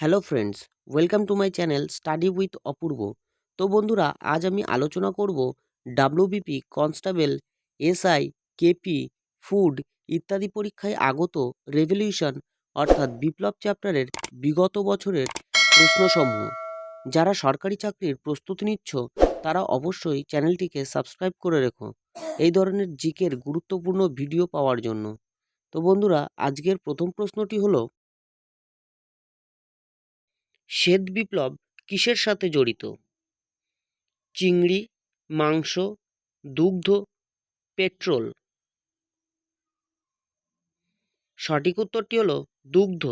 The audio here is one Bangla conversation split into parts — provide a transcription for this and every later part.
Hello friends, welcome to my channel study with Apurba. তো বন্ধুরা, আজ আমি আলোচনা করব WBP, constable, SI, KP, food ইত্যাদি পরীক্ষায় আগত রেভলিউশন অর্থাৎ বিপ্লব চ্যাপ্টারের বিগত বছরের প্রশ্নসমূহ। যারা সরকারি চাকরির প্রস্তুতি নিচ্ছ, তারা অবশ্যই চ্যানেলটিকে সাবস্ক্রাইব করে রেখো। এই ধরনের জিকের গুরুত্বপূর্ণ ভিডিও পাওয়ার জন্য। তো বন্ধুরা, আজকের প্রথম প্রশ্নটি হলো শ্বেত বিপ্লব কিসের সাথে জড়িত? চিংড়ি, মাংস, দুগ্ধ, পেট্রোল। সঠিক উত্তরটি হলো দুগ্ধ।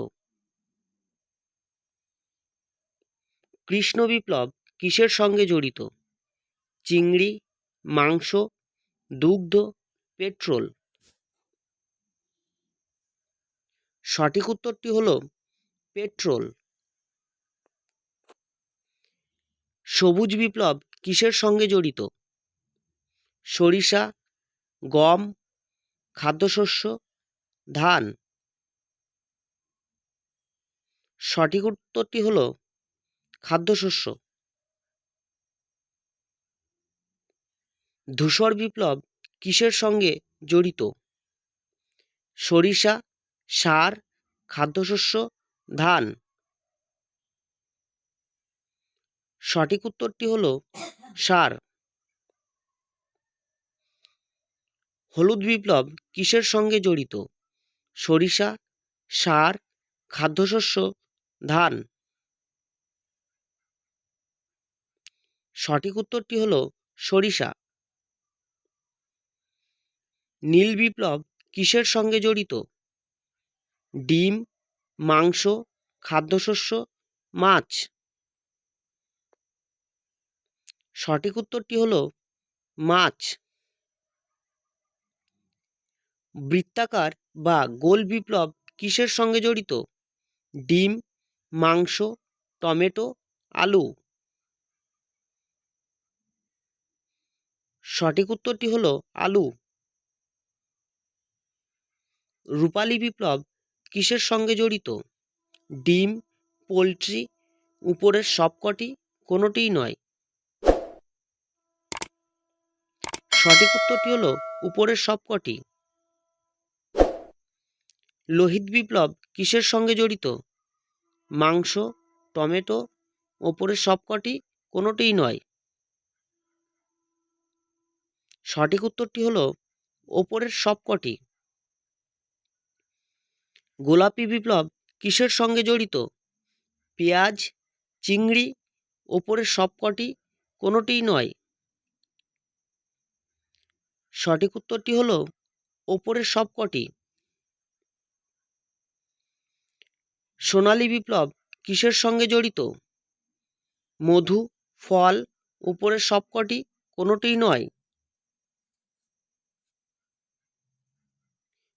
কৃষ্ণ বিপ্লব কিসের সঙ্গে জড়িত? চিংড়ি, মাংস, দুগ্ধ, পেট্রোল। সঠিক উত্তরটি হলো পেট্রোল। সবুজ বিপ্লব কিসের সঙ্গে জড়িত? সরিষা, গম, খাদ্যশস্য, ধান। সঠিক উত্তরটি হলো খাদ্যশস্য। ধূসর বিপ্লব কিসের সঙ্গে জড়িত? সরিষা, সার, খাদ্যশস্য, ধান। সঠিক উত্তরটি হলো সার। হলুদ বিপ্লব কিসের সঙ্গে জড়িত? সরিষা, সার, খাদ্যশস্য, ধান। সঠিক উত্তরটি হল সরিষা। নীল বিপ্লব কিসের সঙ্গে জড়িত? ডিম, মাংস, খাদ্যশস্য, মাছ। সঠিক উত্তরটি হল মাছ। বৃত্তাকার বা গোল বিপ্লব কিসের সঙ্গে জড়িত? ডিম, মাংস, টমেটো, আলু। সঠিক উত্তরটি হলো আলু। রূপালী বিপ্লব কিসের সঙ্গে জড়িত? ডিম, পোলট্রি, উপরের সবকটি কোনোটিই নয়। সঠিক উত্তরটি হলো উপরের সবকটি। লোহিত বিপ্লব কিসের সঙ্গে জড়িত? মাংস, টমেটো, ওপরের সবকটি কোনোটিই নয়। সঠিক উত্তরটি হলো ওপরের সবকটি। গোলাপি বিপ্লব কিসের সঙ্গে জড়িত? পেঁয়াজ, চিংড়ি, ওপরের সবকটি কোনোটিই নয়। সঠিক উত্তরটি হলো ওপরের সবকটি সোনালী বিপ্লব কিসের সঙ্গে জড়িত? মধু, ফল উপরের সবকটি কোনোটিই নয়।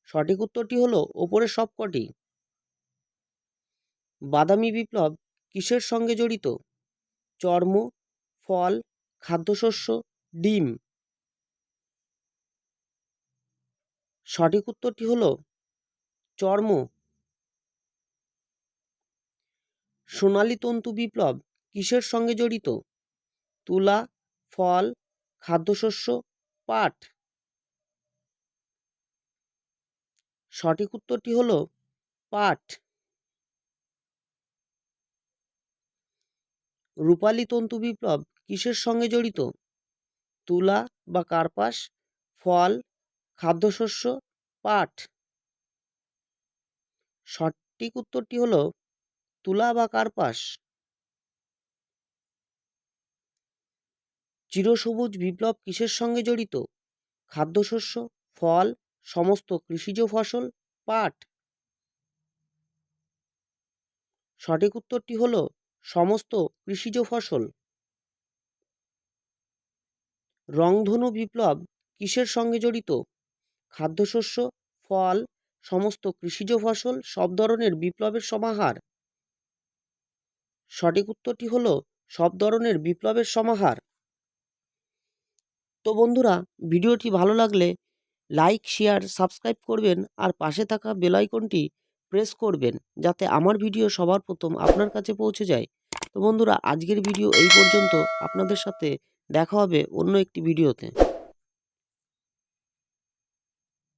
সঠিক উত্তরটি হলো ওপরের সবকটি বাদামি বিপ্লব কিসের সঙ্গে জড়িত? চর্ম, ফল, খাদ্যশস্য, ডিম। সঠিক উত্তরটি হলো চর্ম। সোনালী তন্তু বিপ্লব কিসের সঙ্গে জড়িত? তুলা, ফল, খাদ্যশস্য, পাট। সঠিক উত্তরটি হলো পাট। রূপালী তন্তু বিপ্লব কিসের সঙ্গে জড়িত? তুলা বা কার্পাস, ফল খাদ্যশস্য পাট? সঠিক উত্তরটি হলো তুলা বা কার্পাস। চিরসবুজ বিপ্লব কিসের সঙ্গে জড়িত? খাদ্যশস্য, ফল, সমস্ত কৃষিজ ফসল, পাট? সঠিক উত্তরটি হলো সমস্ত কৃষিজ ফসল। রংধনু বিপ্লব কিসের সঙ্গে জড়িত? খাদ্যশস্য, ফল, সমস্ত কৃষিজ ফসল সব ধরনের বিপ্লবের সমাহার। সঠিক উত্তরটি হলো সব ধরনের বিপ্লবের সমাহার। তো বন্ধুরা, ভিডিওটি ভালো লাগলে লাইক, শেয়ার, সাবস্ক্রাইব করবেন আর পাশে থাকা বেল আইকনটি প্রেস করবেন যাতে আমার ভিডিও সবার প্রথম আপনার কাছে পৌঁছে যায়। তো বন্ধুরা, আজকের ভিডিও এই পর্যন্ত। আপনাদের সাথে দেখা হবে অন্য একটি ভিডিওতে।